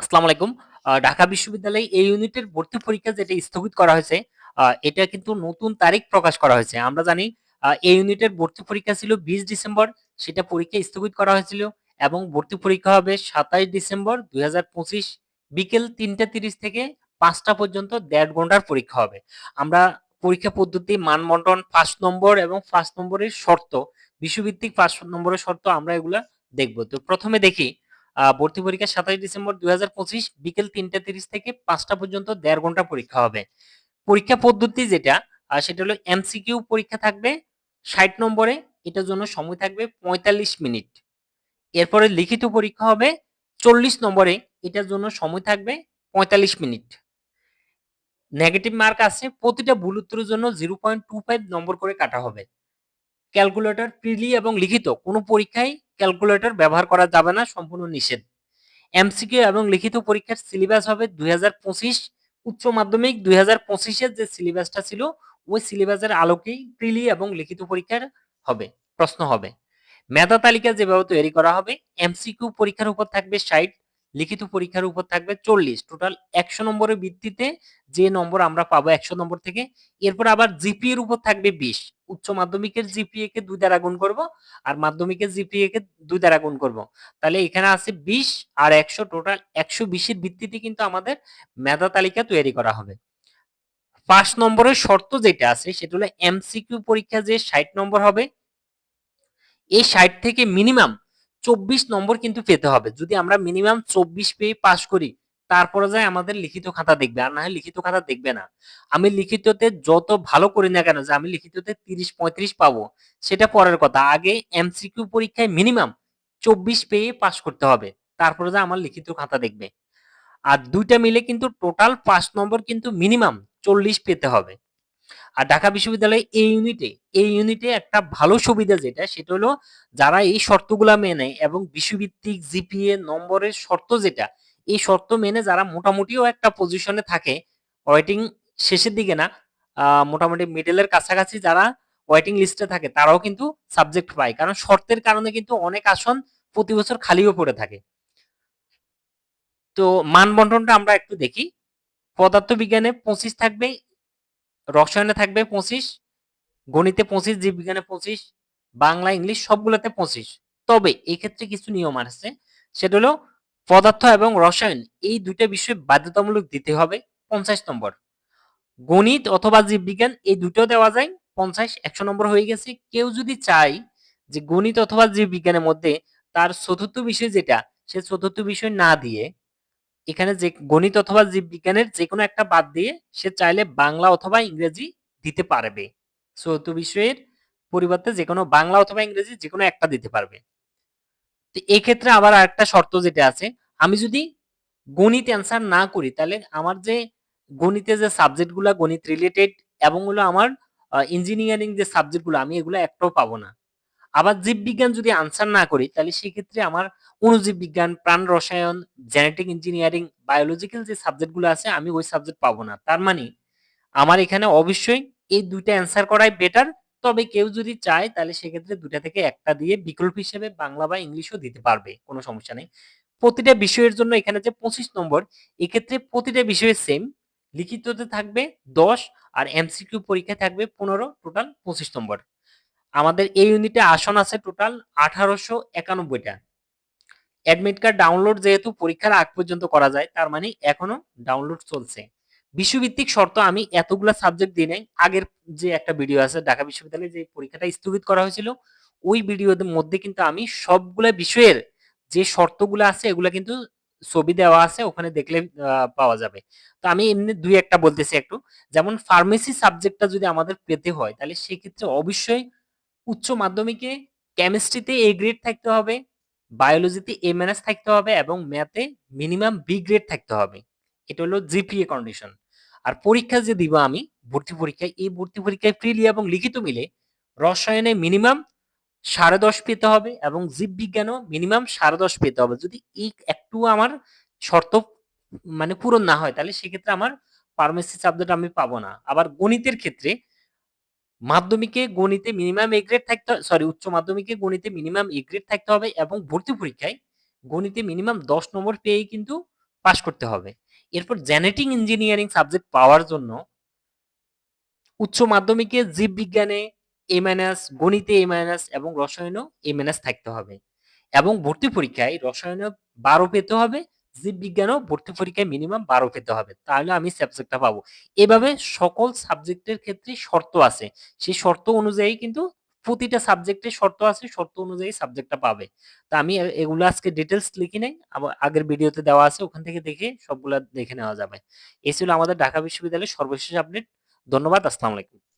আসসালামু আলাইকুম। ঢাকা বিশ্ববিদ্যালয়ে এই ইউনিটের ভর্তি পরীক্ষা যেটা স্থগিত করা হয়েছে, এটা কিন্তু নতুন তারিখ প্রকাশ করা হয়েছে। আমরা জানি এই ইউনিটের ভর্তি পরীক্ষা ছিল ২০ ডিসেম্বর, সেটা পরীক্ষা স্থগিত করা হয়েছিল এবং ভর্তি পরীক্ষা হবে ২৭ ডিসেম্বর ২০২৫ বিকেল ৩টা ৩০ থেকে পাঁচটা পর্যন্ত দেড় ঘণ্টার পরীক্ষা হবে। আমরা পরীক্ষা পদ্ধতি, মানবন্টন, ৫ নম্বর এবং ৫ নম্বরের শর্ত, বিশ্বভিত্তিক ৫ নম্বরের শর্ত আমরা এগুলা দেখব। তো প্রথমে দেখি ভর্তি পরীক্ষা ২৭ ডিসেম্বর ২০২৫ বিকেল ৩টা ৩০ থেকে ৫টা পর্যন্ত ১.৫ ঘণ্টা পরীক্ষা হবে। পরীক্ষা পদ্ধতি যেটা সেটা হলো এমসিকিউ পরীক্ষা থাকবে ৬০ নম্বরে, এটার জন্য সময় থাকবে ৪৫ মিনিট। এরপরে লিখিত পরীক্ষা হবে ৪০ নম্বরে, এটার জন্য সময় থাকবে ৪৫ মিনিট। নেগেটিভ মার্ক আছে, প্রতিটা ভুল উত্তরের জন্য 0.25 নম্বর করে কাটা হবে। ক্যালকুলেটর প্রিলি এবং লিখিত কোনো পরীক্ষায় ক্যালকুলেটর ব্যবহার করা যাবে না, সম্পূর্ণ নিষেধ। এমসিকিউ এবং লিখিত পরীক্ষার সিলেবাস হবে ২০২৫ উচ্চ মাধ্যমিক ২০২৫ এর যে সিলেবাসটা ছিল, ওই সিলেবাসের আলোকেই প্রিলি এবং লিখিত পরীক্ষার হবে, প্রশ্ন হবে। মেধা তালিকা যেভাবে তৈরি করা হবে, এমসিকিউ পরীক্ষার উপর থাকবে ৬০, লিখিত পরীক্ষার উপর থাকবে ৪০। টোটাল ১০০ নম্বরের ভিত্তিতে যে নম্বর আমরা পাবো ১০০ নম্বর থেকে, এরপর আবার জিপিএ এর উপর থাকবে ২০। উচ্চ মাধ্যমিকের জিপিএ কে ২ দ্বারা গুণ করব, আর মাধ্যমিকের জিপিএ কে ২ দ্বারা গুণ করব। তাহলে এখানে আছে ২০ আর ১০০ টোটাল একশো বিশের ভিত্তিতে কিন্তু আমাদের মেধা তালিকা তৈরি করা হবে। পাঁচ নম্বরের শর্ত যেটা আছে সেটা হলো এমসিকিউ পরীক্ষা যে ৬০ নম্বর হবে, এই ৬০ থেকে মিনিমাম ২৪ নম্বর কিন্তু পেতে হবে। যদি আমরা মিনিমাম ২৪ পেয়ে পাস করি, তারপরে যায় আমাদের লিখিত খাতা দেখবে। আর না হয় লিখিত খাতা দেখবে না। আমি লিখিততে যত ভালো করি না কেন যে আমি লিখিততে ৩০-৩৫ পাবো, সেটা পরের কথা। আগে এমসিকিউ পরীক্ষায় মিনিমাম ২৪ পেয়ে পাস করতে হবে। তারপরে যায় আমার লিখিত খাতা দেখবে। আর ২ টা মিলে কিন্তু টোটাল ৫ নম্বর কিন্তু মিনিমাম ৪০ পেতে হবে। আর ঢাকা বিশ্ববিদ্যালয়ে এই ইউনিটে, এই ইউনিটে একটা ভালো সুবিধা যেটা সেটা হলো যারা এই শর্তগুলা মেনে এবং বিষয়ভিত্তিক জিপিএ নম্বরের শর্ত যেটা, এই শর্ত মেনে যারা মোটামুটিও একটা পজিশনে থাকে, ওয়েটিং শেষের দিকে না, মোটামুটি মিডল এর কাছাকাছি যারা ওয়েটিং লিস্টে থাকে তারাও কিন্তু সাবজেক্ট পায়। কারণ শর্তের কারণে কিন্তু অনেক আসন প্রতি বছর খালিও পড়ে থাকে। তো মানবন্টনটা আমরা একটু দেখি। পদার্থবিজ্ঞানে ২৫ থাকবে, রসায়নে থাকবে ২৫, গণিতে ২৫, জীববিজ্ঞানে ২৫, বাংলা, ইংলিশ সবগুলোতে ২৫। তবে এক্ষেত্রে কিছু নিয়ম আছে। সেটা হলো পদার্থ এবং রসায়ন এই ২ টা বিষয় বাধ্যতামূলক দিতে হবে ৫০ নম্বর। গণিত অথবা জীববিজ্ঞান এই দুটো দেওয়া যায় ৫০, ১০০ নম্বর হয়ে গেছে। কেউ যদি চায় যে গণিত অথবা জীববিজ্ঞানের মধ্যে তার চতুর্থ বিষয় যেটা, সে চতুর্থ বিষয় না দিয়ে এখানে যে গণিত অথবা জীববিজ্ঞানের যে কোনো একটা বাদ দিয়ে সে চাইলে বাংলা অথবা ইংরেজি দিতে পারবে। চতুর্থ বিষয়ের পরিবর্তে যেকোনো বাংলা অথবা ইংরেজি যেকোনো একটা দিতে পারবে। তো এক্ষেত্রে আবার আরেকটা শর্ত যেটা আছে, আমি যদি গণিত অ্যান্সার না করি তাহলে আমার যে গণিতে যে সাবজেক্টগুলা গণিত রিলেটেড এবং হলো আমার ইঞ্জিনিয়ারিং যে সাবজেক্টগুলো আমি এগুলো একটাও পাবো না। আবার জীববিজ্ঞান যদি আনসার না করি তাহলে সেক্ষেত্রে আমার অণুজীব বিজ্ঞান, প্রাণ রসায়ন, জেনেটিক ইঞ্জিনিয়ারিং, বায়োলজিক্যাল যে সাবজেক্টগুলো আছে আমি ওই সাবজেক্ট পাবো না। তার মানে আমার এখানে অবশ্যই এই ২ টা অ্যান্সার করাই বেটার। তবে কেউ যদি চায় তাহলে সেক্ষেত্রে ২ টা থেকে একটা দিয়ে বিকল্প হিসেবে বাংলা বা ইংলিশও দিতে পারবে। কোনো সমস্যা নেই। প্রতিটা বিষয়ের জন্য এখানে যে ২৫ নম্বর, এক্ষেত্রে প্রতিটা বিষয়ে সেম। লিখিততে থাকবে ১০ আর এমসিকিউ পরীক্ষায় থাকবে ১৫ টোটাল ২৫ নম্বর। আমাদের এই ইউনিটে আসন আছে টোটাল আঠারোশো একানব্বইটা অ্যাডমিট কার্ড ডাউনলোড যেহেতু পরীক্ষার আগ পর্যন্ত করা যায়, তার মানে এখনও ডাউনলোড চলছে। বিষয়ভিত্তিক শর্ত আমি এতগুলা সাবজেক্ট দিই নাই। আগের যে একটা ভিডিও আছে ঢাকা বিশ্ববিদ্যালয়ে যে পরীক্ষাটা স্থগিত করা হয়েছিল, ওই ভিডিওর মধ্যে কিন্তু আমি সবগুলা বিষয়ের যে শর্তগুলো আছে এগুলা কিন্তু ছবি দেওয়া আছে ওখানে দেখলে পাওয়া যাবে। তো আমি এমনি ২ ১ টা বলতেছি একটু। যেমন ফার্মেসি সাবজেক্টটা যদি আমাদের পেতে হয় তাহলে সেক্ষেত্রে অবশ্যই উচ্চ মাধ্যমিকে কেমিস্ট্রিতে এ গ্রেড থাকতে হবে, বায়োলজিতে এ মাইনাস থাকতে হবে এবং ম্যাথে মিনিমাম বি গ্রেড থাকতে হবে। এটা হলো জিপিএ কন্ডিশন। আর পরীক্ষা যে দিব আমি ভর্তি পরীক্ষায়, এই ভর্তি পরীক্ষায় প্রিলি এবং লিখিত মিলে রসায়নে মিনিমাম ১০.৫ পেতে হবে এবং জীববিজ্ঞানেও মিনিমাম ১০.৫ পেতে হবে। যদি এই একটু আমার শর্ত মানে পূরণ না হয় তাহলে সেক্ষেত্রে আমার ফার্মেসি সাবজেক্ট আমি পাবো না। আবার গণিতের ক্ষেত্রে মাধ্যমিকে গণিতে মিনিমাম এ গ্রেড থাকতে সরি উচ্চ মাধ্যমিকে গণিতে মিনিমাম এ গ্রেড থাকতে হবে এবং ভর্তি পরীক্ষায় গণিতে মিনিমাম ১০ নম্বর পেয়েই কিন্তু পাস করতে হবে। এরপর জেনেটিক ইঞ্জিনিয়ারিং সাবজেক্ট পাওয়ার জন্য উচ্চ মাধ্যমিকে জীববিজ্ঞানে এ মাইনাস গণিতে এ মাইনাস এবং রসায়নেও এ মাইনাস থাকতে হবে এবং ভর্তি পরীক্ষায় রসায়নে বারো পেতে হবে জীববিজ্ঞানেও ভর্তি পরীক্ষায় মিনিমাম বারো পেতে হবে, তাহলে আমি সাবজেক্টটা পাবো। এভাবে সকল সাবজেক্টের ক্ষেত্রে শর্ত আছে। সেই শর্ত অনুযায়ী কিন্তু প্রতিটা সাবজেক্টের শর্ত আছে, শর্ত অনুযায়ী সাবজেক্টটা পাবে। তা আমি এ- এগুলো আজকে ডিটেলস লিখি নাই আগের ভিডিওতে দেওয়া আছে, ওখান থেকে দেখে সবগুলা দেখে নেওয়া যাবে। এই ছিল আমাদের ঢাকা বিশ্ববিদ্যালয়ের সর্বশেষ আপডেট ধন্যবাদ, আসসালামু আলাইকুম।